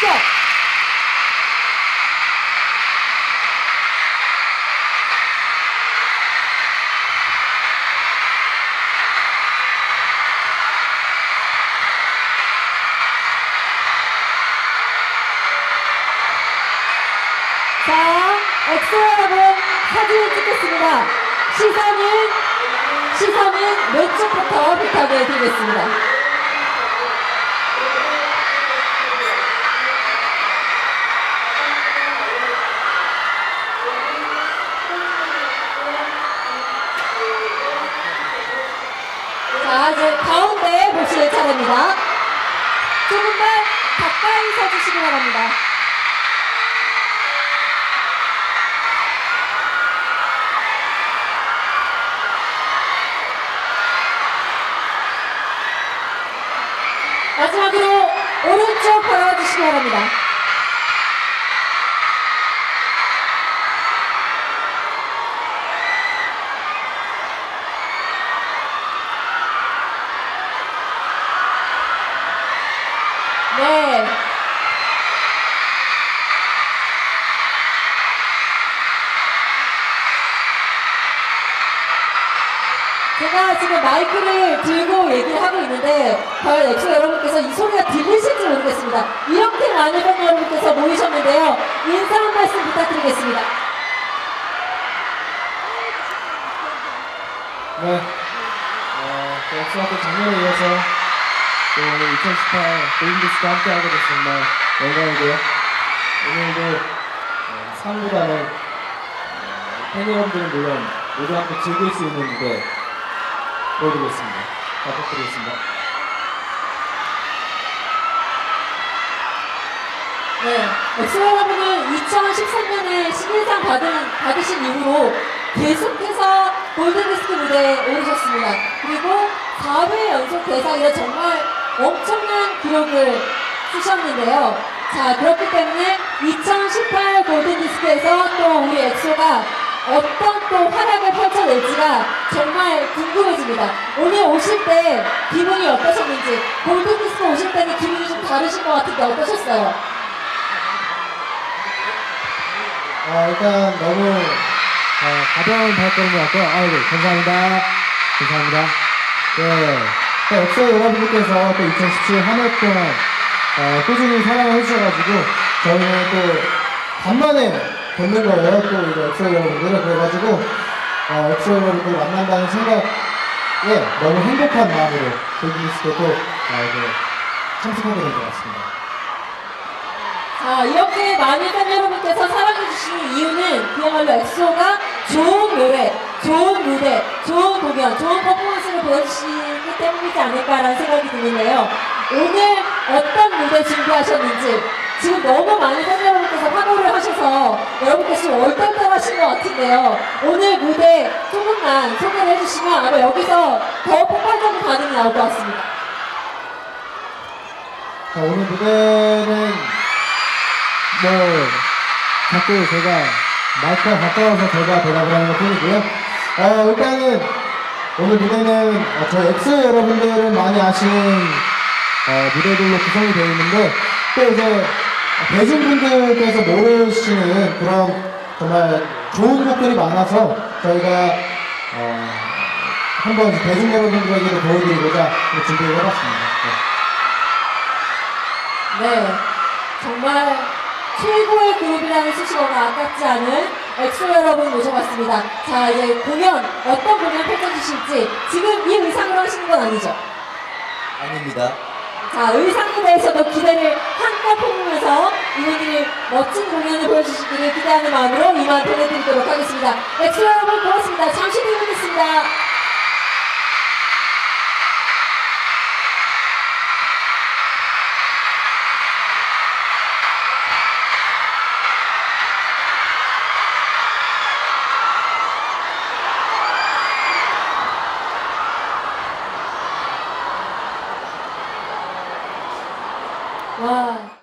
합격! 자, 엑소 여러분 사진을 찍겠습니다. 시선은 시선은 왼쪽부터 부탁을 드리겠습니다. 서주시기 바랍니다. 마지막으로 오른쪽 바라봐 주시기 바랍니다. 네. 제가 지금 마이크를 들고 얘기를 하고 있는데 과연 엑소 여러분께서 이 소리가 들리실지 모르겠습니다. 이렇게 많은 팬 여러분께서 모이셨는데요. 인사 한 말씀 부탁드리겠습니다. 네. 어, 또 엑소가 또 작년에 이어서 또 2018 골든디스크 함께 하게 돼서 정말 영광이고요. 오늘도 어, 상보다는 어, 팬 여러분들은 물론 모두 함께 즐길 수 있는 무대 보여드리겠습니다. 잘 부탁드리겠습니다. 네. 엑소 여러분은 2013년에 신인상 받은, 받으신 이후로 계속해서 골든디스크 무대에 오르셨습니다. 그리고 4회 연속 대상이라 정말 엄청난 기록을 쓰셨는데요. 자, 그렇기 때문에 2018 골든디스크에서 또 우리 엑소가 어떤 또 활약을 펼쳐낼지가 정말 궁금해집니다. 오늘 오실 때 기분이 어떠셨는지, 골든디스크 오실 때는 기분이 좀 다르신 것 같은데 어떠셨어요? 아, 일단 너무 어, 가벼운 발걸음 같고요. 아이고, 감사합니다. 감사합니다. 네. 또 엑소 여러분들께서 또 2017 한 해 동안 어, 꾸준히 사랑을 해주셔가지고 저희는 또 간만에 뵙는 거예요. 또 이제 엑소 여러분들을 그래가지고 어, 엑소 여러분들 만난다는 생각에 너무 행복한 마음으로 골든디스크에 또 어, 이제 참석하게 된 것 같습니다. 자, 이렇게 많은 팬 여러분께서 사랑해주시는 이유는 그야말로 엑소가 좋은 노래, 좋은 무대, 좋은 공연, 좋은 퍼포먼스를 보여주시기 때문이지 않을까라는 생각이 드는데요. 오늘 어떤 무대 준비하셨는지 지금 너무 많은 팬 여러분께서 환호를 하셔서 여러분께서 좀 얼떨떨하신 것 같은데요. 오늘 무대 조금만 소개를 해주시면 아마 여기서 더 폭발적인 반응이 나올 것 같습니다. 자, 오늘 무대는 뭐 자꾸 제가 마이크가 가까워서 제가 대답을 하는 것 뿐이고요. 어, 일단은 오늘 무대는 어, 저희 엑소 여러분들은 많이 아시는 어, 무대들로 구성이 되어 있는데 또 이제 대중분들께서 모르시는 그런 정말 좋은 곡들이 많아서 저희가 어, 한번 대중 여러분들에게도 보여드리고자 준비를 해봤습니다. 네. 네, 정말 최고의 그룹이라는 수식어가 아깝지 않은 엑소 여러분 모셔봤습니다. 자, 이제 공연, 어떤 공연 펼쳐주실지 지금 이 의상으로 하시는 건 아니죠? 아닙니다. 자, 의상에 대해서도 기대를 한껏 품으면서 이분들이 멋진 공연을 보여주시기를 기대하는 마음으로 이만 보내드리도록 하겠습니다. 엑소 여러분 고맙습니다. 잠시 뒤에 뵙겠습니다.